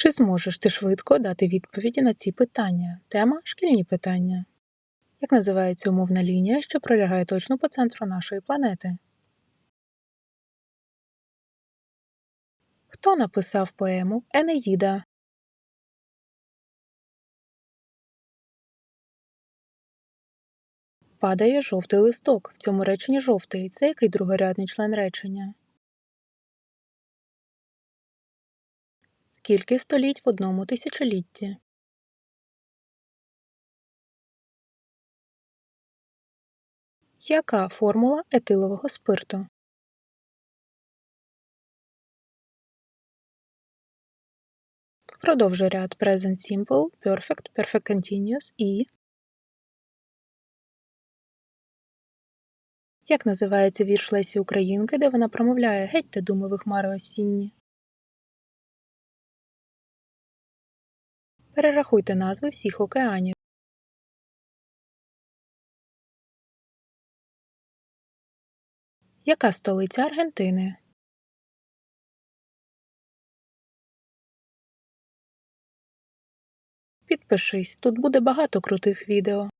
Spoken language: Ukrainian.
Чи зможеш ти швидко дати відповіді на ці питання? Тема шкільні питання. Як називається умовна лінія, що пролягає точно по центру нашої планети? Хто написав поему Енеїда? Падає жовтий листок. В цьому реченні жовтий. Це який другорядний член речення? Скільки століть в одному тисячолітті? Яка формула етилового спирту? Продовжуй ряд Present Simple, Perfect, Perfect Continuous і Як називається вірш Лесі Українки, де вона промовляє геть «Гетьте, думові хмари осінні»? Перерахуйте назви всіх океанів. Яка столиця Аргентини? Підпишись, тут буде багато крутих відео.